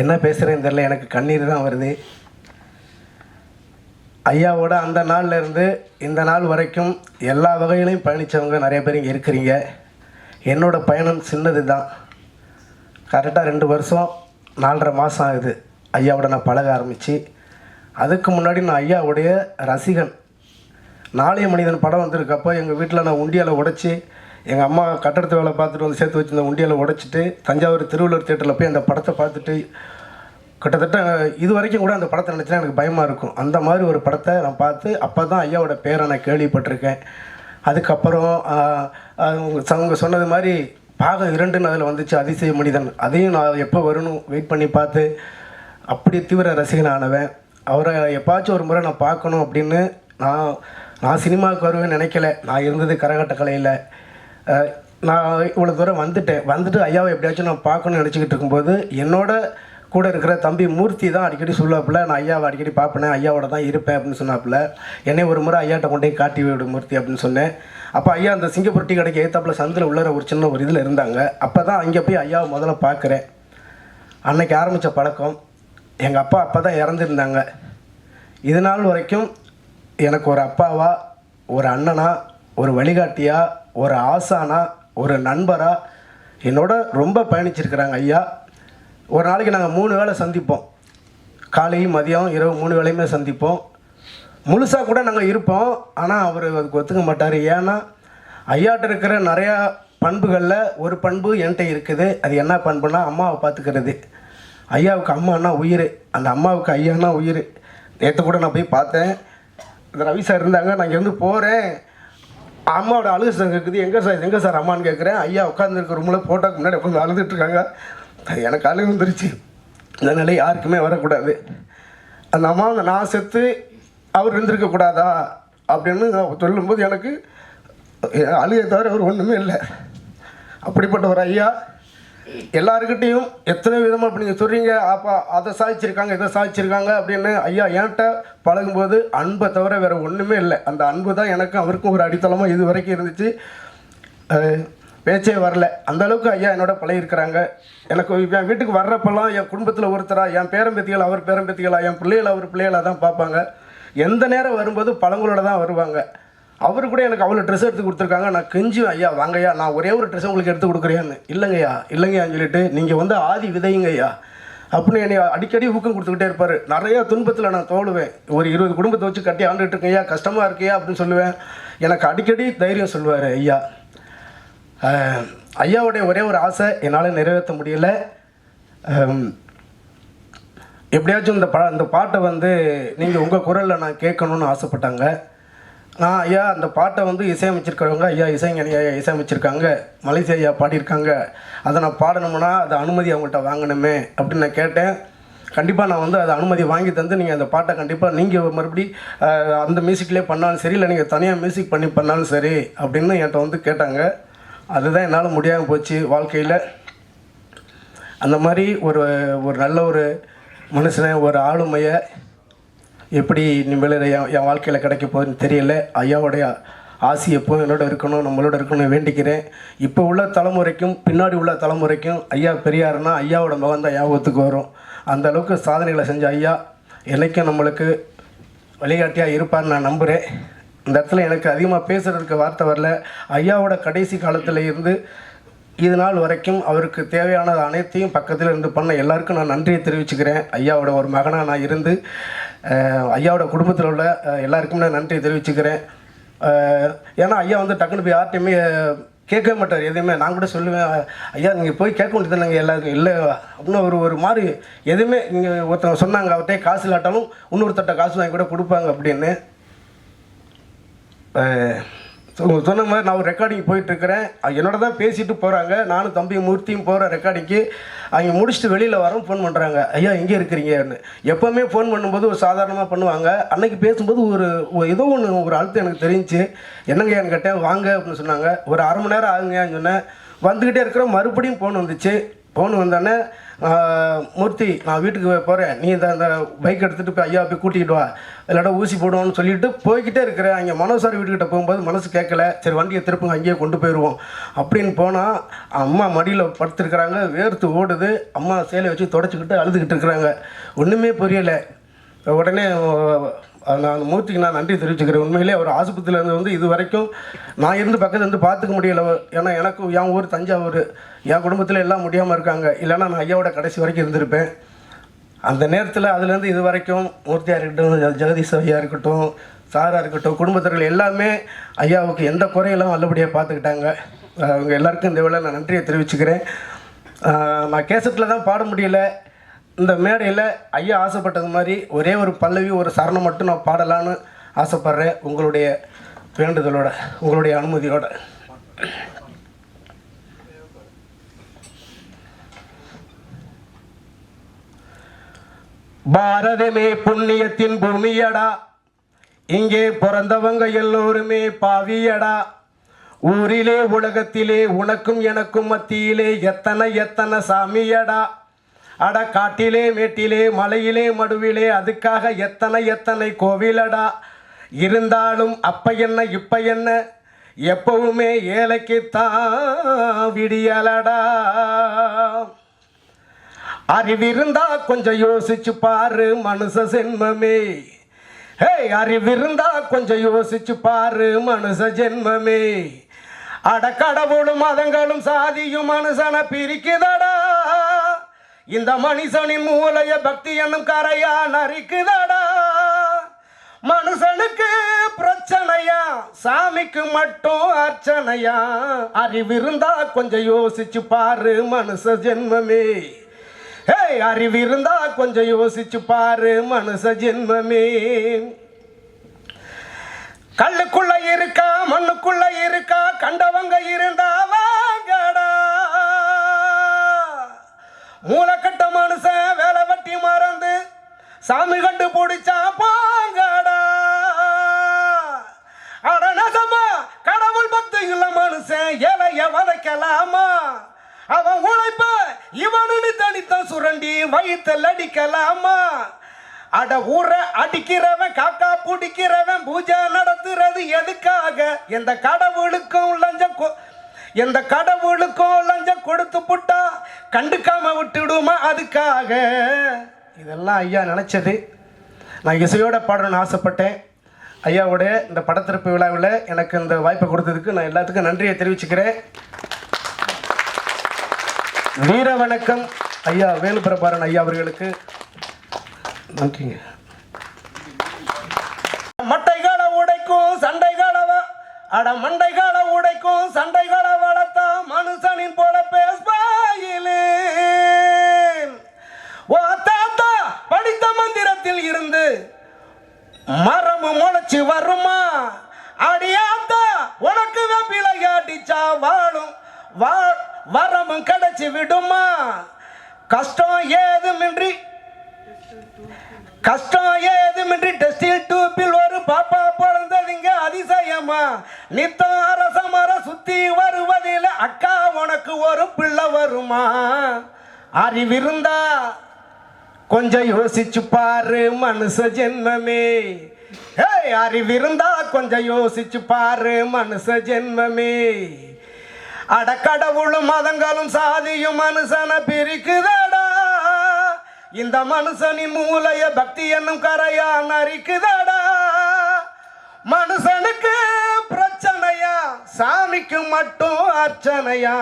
என்ன பேசுகிறேன்னு தெரில எனக்கு கண்ணீர் தான் வருது. ஐயாவோட அந்த நாள்லேருந்து இந்த நாள் வரைக்கும் எல்லா வகையிலையும் பயணித்தவங்க நிறைய பேர் இங்கே இருக்கிறீங்க. என்னோட பயணம் சின்னது தான். கரெக்டாக ரெண்டு வருஷம் நாலரை மாதம் ஆகுது. ஐயாவோட நான் பழக ஆரம்பித்து அதுக்கு முன்னாடி நான் ஐயாவுடைய ரசிகன். நாளைய மனிதன் படம் வந்திருக்கப்போ எங்கள் வீட்டில் நான் உண்டியலை உடைச்சி எங்கள் அம்மா கட்டடத்து வேலை பார்த்துட்டு வந்து சேர்த்து வச்சிருந்த உண்டியலை உடைச்சிட்டு தஞ்சாவூர் திருவள்ளுவர் தேட்டரில் போய் அந்த படத்தை பார்த்துட்டு கிட்டத்தட்ட இது வரைக்கும் கூட அந்த படத்தை நினச்சினா எனக்கு பயமாக இருக்கும். அந்த மாதிரி ஒரு படத்தை நான் பார்த்து அப்போ தான் ஐயாவோட பேரை நான் கேள்விப்பட்டிருக்கேன். அதுக்கப்புறம் ச- அவங்க சொன்னது மாதிரி பாகம் இரண்டுன்னு அதில் வந்துச்சு அதிசய மனிதன். அதையும் நான் எப்போ வரணும் வெயிட் பண்ணி பார்த்து அப்படி தீவிர ரசிகனானவன் அவரை எப்பாச்சும் ஒரு முறை நான் பார்க்கணும் அப்படின்னு நான் நான் சினிமாவுக்கு வருவேன் நினைக்கல. நான் இருந்தது கரகாட்ட கலையில் நான் இவ்வளோ தூரம் வந்துட்டேன். வந்துட்டு ஐயாவை எப்படியாச்சும் நான் பார்க்கணும்னு நினச்சிக்கிட்டு இருக்கும்போது என்னோட கூட இருக்கிற தம்பி மூர்த்தி தான் அடிக்கடி சொல்லுவாப்புல நான் ஐயாவை அடிக்கடி பார்ப்பேன் ஐயாவோட தான் இருப்பேன் அப்படின்னு சொன்னாப்புல. என்னை ஒரு முறை ஐயாட்ட கொண்டு போய் காட்டி விடு மூர்த்தி அப்படின்னு சொன்னேன். அப்போ ஐயா அந்த சிங்கப்பூர் டீ கடைக்கு ஏத்தாப்புல சந்தில் உள்ளற ஒரு சின்ன ஒரு இதில் இருந்தாங்க. அப்போ தான் அங்கே போய் ஐயாவை முதல்ல பார்க்குறேன். அன்னைக்கு ஆரம்பித்த பழக்கம் எங்கள் அப்பா அப்போ தான் இறந்துருந்தாங்க. இது நாள் வரைக்கும் எனக்கு ஒரு அப்பாவா ஒரு அண்ணனா ஒரு வழிகாட்டியாக ஒரு ஆசானா ஒரு நண்பராக என்னோட ரொம்ப பயணிச்சிருக்கிறாங்க ஐயா. ஒரு நாளைக்கு நாங்கள் மூணு வேளை சந்திப்போம். காலை மதியம் இரவு மூணு வேளையுமே சந்திப்போம். முழுசாக கூட நாங்கள் இருப்போம். ஆனால் அவர் அதுக்கு ஒத்துக்க மாட்டார். ஏன்னா ஐயாட்ட இருக்கிற நிறையா பண்புகளில் ஒரு பண்பு என்கிட்ட இருக்குது. அது என்ன பண்புனா அம்மாவை பார்த்துக்கிறது. ஐயாவுக்கு அம்மானா உயிர். அந்த அம்மாவுக்கு ஐயானா உயிர். நேற்று கூட நான் போய் பார்த்தேன். இந்த ரவி சார் இருந்தாங்க. நான் இங்கேருந்து போகிறேன் அம்மாவோட அழுகு சார் கேட்குது எங்கே சார் எங்கே சார் அம்மான்னு கேட்குறேன் ஐயா உட்காந்துருக்க ரூமில் ஃபோட்டோக்கு முன்னாடி உட்காந்து அழுதுட்டுருக்காங்க எனக்கு அழுகு வந்துருச்சு. இந்த நிலை யாருக்குமே வரக்கூடாது. அந்த அம்மா நான் செத்து அவர் இருந்திருக்கக்கூடாதா அப்படின்னு சொல்லும்போது எனக்கு அழுகை தவிர அவர் ஒன்றுமே இல்லை. அப்படிப்பட்ட ஒரு ஐயா. எல்லாருக்கிட்டேயும் எத்தனை விதமாக இப்போ நீங்கள் சொல்கிறீங்க அப்போ அதை சாதிச்சிருக்காங்க இதை சாதிச்சிருக்காங்க அப்படின்னு ஐயா என்கிட்ட பழகும்போது அன்பை தவிர வேறு ஒன்றுமே இல்லை. அந்த அன்பு தான் எனக்கும் அவருக்கும் ஒரு அடித்தளமாக இது வரைக்கும் இருந்துச்சு. பேச்சே வரல. அந்த அளவுக்கு ஐயா என்னோட பழகிருக்கிறாங்க எனக்கு என் வீட்டுக்கு வர்றப்பெல்லாம் என் குடும்பத்தில் ஒருத்தராக என் பேரம்பேத்திகள் அவர் பேரம்பேத்திகளா என் பிள்ளைகள் அவர் பிள்ளைகளாக தான் பார்ப்பாங்க. எந்த நேரம் வரும்போது பழங்களோட தான் வருவாங்க. அவர் கூட எனக்கு அவ்வளோ ட்ரெஸ் எடுத்து கொடுத்துருக்காங்க. நான் கெஞ்சுவேன் ஐயா வாங்கய்யா நான் ஒரே ஒரு ட்ரெஸ் உங்களுக்கு எடுத்து கொடுக்குறேன்னு. இல்லைங்கய்யா இல்லைங்கய்யான்னு சொல்லிட்டு நீங்கள் வந்து ஆதி விதைங்கய்யா அப்படின்னு என்னை அடிக்கடி ஊக்கம் கொடுத்துக்கிட்டே இருப்பார். நிறையா துன்பத்தில் நான் தோழுவேன் ஒரு இருபது குடும்பத்தை வச்சு கட்டி ஆண்டுகிட்டு இருக்கேன் ஐயா கஷ்டமாக இருக்கையா அப்படின்னு சொல்லுவேன். எனக்கு அடிக்கடி தைரியம் சொல்லுவார் ஐயா ஐயாவுடைய ஒரே ஒரு ஆசை என்னால் நிறைவேற்ற முடியல. எப்படியாச்சும் இந்த பா இந்த பாட்டை வந்து நீங்கள் உங்கள் குரலில் நான் கேட்கணும்னு ஆசைப்பட்டாங்க. நான் ஐயா அந்த பாட்டை வந்து இசையமைச்சிருக்கிறவங்க ஐயா இசைஞானி ஐயா இசையமைச்சிருக்காங்க மலேசியா ஐயா பாடியிருக்காங்க. அதை நான் பாடணும்னா அதை அனுமதி அவங்கள்ட்ட வாங்கணுமே அப்படின்னு நான் கேட்டேன். கண்டிப்பாக நான் வந்து அதை அனுமதி வாங்கி தந்து நீங்கள் அந்த பாட்டை கண்டிப்பாக நீங்கள் மறுபடி அந்த மியூசிக்லேயே பண்ணாலும் சரி இல்லை நீங்கள் தனியாக மியூசிக் பண்ணி பண்ணாலும் சரி அப்படின்னு என்கிட்ட வந்து கேட்டாங்க. அதுதான் என்னால் முடியாமல் போச்சு வாழ்க்கையில். அந்த மாதிரி ஒரு ஒரு நல்ல ஒரு மனுஷனை ஒரு ஆளுமையை எப்படி இனிமேல் என் என் வாழ்க்கையில் கிடைக்க போகுதுன்னு தெரியல. ஐயாவுடைய ஆசி எப்போதும் என்னோட இருக்கணும் நம்மளோட இருக்கணும்னு வேண்டிக்கிறேன். இப்போ உள்ள தலைமுறைக்கும் பின்னாடி உள்ள தலைமுறைக்கும் ஐயா பெரியாருன்னா ஐயாவோட மகன் தான் ஞாபகத்துக்கு வரும். அந்த அளவுக்கு சாதனைகளை செஞ்ச ஐயா. என்னைக்கும் நம்மளுக்கு வழிகாட்டியாக இருப்பார்னு நான் நம்புகிறேன் இந்த இடத்துல எனக்கு அதிகமாக பேசுகிறதுக்கு வார்த்தை வரல. ஐயாவோட கடைசி காலத்தில் இருந்து இது நாள் வரைக்கும் அவருக்கு தேவையானது அனைத்தையும் பக்கத்தில் இருந்து பண்ண எல்லாருக்கும் நான் நன்றியை தெரிவிச்சுக்கிறேன். ஐயாவோட ஒரு மகனாக நான் இருந்து ஐயாவோட குடும்பத்தில் உள்ள எல்லாருக்குமே எல்லாருக்கும் நான் நன்றி தெரிவிச்சுக்கிறேன். ஏன்னா ஐயா வந்து டக்குன்னு போய் யார்ட்டையுமே கேட்கவே மாட்டார். எதுவுமே நான் கூட சொல்லுவேன் ஐயா நீங்கள் போய் கேட்க வேண்டியது நாங்கள் எல்லாருக்கும். இல்லை அப்படின்னு ஒரு ஒரு மாதிரி எதுவுமே நீங்கள் ஒருத்தவங்க சொன்னாங்க அவர்கிட்ட காசு இல்லாட்டாலும் இன்னொருத்தட்ட காசு வாங்கி கூட கொடுப்பாங்க அப்படின்னு. அஹ், சொன்ன மாதிரி நான் ஒரு ரெக்கார்டிங் போயிட்டுருக்கிறேன். என்னோட தான் பேசிட்டு போகிறாங்க நானும் தம்பி மூர்த்தியும் போகிற ரெக்கார்டிங்க்கு அவங்க முடிச்சுட்டு வெளியில் வரோம் ஃபோன் பண்ணுறாங்க ஐயா எங்கே இருக்கிறீங்கன்னு எப்போவுமே ஃபோன் பண்ணும்போது ஒரு சாதாரணமாக பண்ணுவாங்க. அன்னைக்கு பேசும்போது ஒரு ஏதோ ஒன்று ஒரு அழுத்தம் எனக்கு தெரிஞ்சு என்னங்கய்யான்னு கேட்டேன்? வாங்க அப்படின்னு சொன்னாங்க. ஒரு அரை மணி நேரம் ஆகுங்கன்னு சொன்னேன். வந்துக்கிட்டே இருக்கிறோம். மறுபடியும் ஃபோன் வந்துச்சு. ஃபோன் வந்தோடனே மூர்த்தி நான் வீட்டுக்கு போகிறேன் நீ இந்த அந்த பைக் எடுத்துகிட்டு போய் ஐயா போய் கூட்டிகிட்டு வா. இல்லாட்டா ஊசி போடுவோம்னு சொல்லிட்டு போய்கிட்டே இருக்கிறேன். அங்கே மனோசார் வீட்டுக்கிட்ட போகும்போது மனசு கேட்கல. சரி வண்டியை திருப்புங்க அங்கேயே கொண்டு போயிடுவோம் அப்படின்னு போனால் அம்மா மடியில் படுத்துருக்குறாங்க. வேர்த்து ஓடுது. அம்மா சேலை வச்சு தொடச்சிக்கிட்டு அழுதுகிட்டு இருக்கிறாங்க. ஒன்றுமே புரியலை. உடனே நான் மூர்த்திக்கு நான் நன்றி தெரிவிச்சுக்கிறேன். உண்மையிலே அவர் ஆஸ்பத்திரியிலேருந்து வந்து இது வரைக்கும் நான் இருந்து பக்கத்துல இருந்து பார்த்துக்க முடியலை. ஏன்னா எனக்கு என் ஊர் தஞ்சாவூர் என் குடும்பத்தில் எல்லாம் முடியாமல் இருக்காங்க. இல்லைன்னா நான் ஐயாவோட கடைசி வரைக்கும் இருந்திருப்பேன். அந்த நேரத்தில் அதுலேருந்து இது வரைக்கும் மூர்த்தியாக இருக்கட்டும் ஜெகதீஷ் ஐயா இருக்கட்டும் சாராக இருக்கட்டும் குடும்பத்தினர்கள் எல்லாமே ஐயாவுக்கு எந்த குறையெல்லாம் நல்லபடியாக பார்த்துக்கிட்டாங்க. அவங்க எல்லாருக்கும் இந்த வேலை நான் நன்றியை தெரிவிச்சுக்கிறேன். நான் கேசட்டில் தான் பாட முடியல. இந்த மேடையில் ஐயா ஆசைப்பட்டது மாதிரி ஒரே ஒரு பல்லவி ஒரு சரணம் மட்டும் நான் பாடலான்னு ஆசைப்பட்றேன். உங்களுடைய வேண்டுதலோட உங்களுடைய அனுமதியோட. பாரதமே புண்ணியத்தின் பூமியடா. இங்கே பிறந்தவங்க எல்லோருமே பாவியடா. ஊரிலே உலகத்திலே உனக்கும் எனக்கும் மத்தியிலே எத்தனை எத்தனை சாமியடா. அட காட்டிலே மேட்டிலே மலையிலே மடுவிலே அதுக்காக எத்தனை எத்தனை கோவிலடா? இருந்தாலும் அப்ப என்ன இப்ப என்ன? எப்பவுமே ஏழைக்குத்தான் விடியலடா அறிவிருந்தா கொஞ்சம் யோசிச்சு பாரு மனுஷ சென்மமே ஹே அறிவிருந்தா கொஞ்சம் யோசிச்சு பாரு மனுஷ ஜென்மமே. அட கடவுளும் மதங்களும் சாதியும் மனுஷனை பிரிக்குதடா. இந்த மனுஷனின் மூலைய பக்தி என்னும் கரையா நரிக்குதாடா மனுஷனுக்கு பிரச்சனையா? சாமிக்கு மட்டும் அர்ச்சனையா? அறிவிருந்தா கொஞ்சம் யோசிச்சு பாரு மனுஷ ஜென்மமே. ஹே அறிவிருந்தா கொஞ்சம் யோசிச்சு பாரு மனுஷ ஜென்மமே. கல்லுக்குள்ள இருக்கா மண்ணுக்குள்ள இருக்கா? கண்டவங்க இருந்தா வாங்கடா. சாமி கண்டு பிடிச்சா பாங்கடா. அடனசமா கடவுள் பக்தி இல்ல மனுஷன் ஏழைய வதைக்கலாமா? அவன் உழைப்ப இவனு தனித்த சுரண்டி வயிற்றில் அடிக்கலாமா? அட ஊற அடிக்கிறவன் காக்கா பிடிக்கிறவன் பூஜை நடத்துறது எதுக்காக? எந்த கடவுளுக்கும் லஞ்சம் கொ- எந்த கடவுளுக்கும் லஞ்சம் கொடுத்து புட்டா கண்டுக்காம விட்டுடுமா அதுக்காக? இதெல்லாம் ஐயா நினச்சது. நான் இசையோட பாடணும்னு ஆசைப்பட்டேன். ஐயாவோட இந்த படத்திறப்பு விழாவில் எனக்கு இந்த வாய்ப்பை கொடுத்ததுக்கு நான் எல்லாத்துக்கும் நன்றியை தெரிவிச்சுக்கிறேன். வீர வணக்கம். ஐயா வேலுபிரபாரன் ஐயா அவர்களுக்கு. நன்றிங்க. மட்டைகளை உடைக்கும் சண்டைகளை அட மண்டைகளை உடைக்கும் சண்டைகளை வளர்த்தா மனுஷனின் போல மரமு முளைச்சு வருமா? அடியாத்தா உனக்கு வெப்பிலை அடிச்சா வாழும் வா வரமும் கிடைச்சு விடுமா? கஷ்டம் ஏதுமின்றி கஷ்டம் ஏதுமின்றி டெஸ்டில் டூப்பில் ஒரு பாப்பா பிறந்ததுங்க அதிசயமா? நித்தம் அரச மர சுத்தி வருவதில் அக்கா உனக்கு ஒரு பிள்ளை வருமா? அறிவிருந்தா கொஞ்சம் யோசிச்சு பாரு மனுஷ ஜென்மமே. ஏய் அறிவிருந்தா கொஞ்சம் யோசிச்சு பாரு மனுஷ ஜென்மமே. அடக்கடவுளும் மதங்களும் சாதியும் மனுஷனை பிரிக்குதடா. இந்த மனுஷனின் மூலைய பக்தி என்னும் கரையா நரிக்குதடா மனுஷனுக்கு பிரச்சனையா சாமிக்கு மட்டும் அர்ச்சனையா?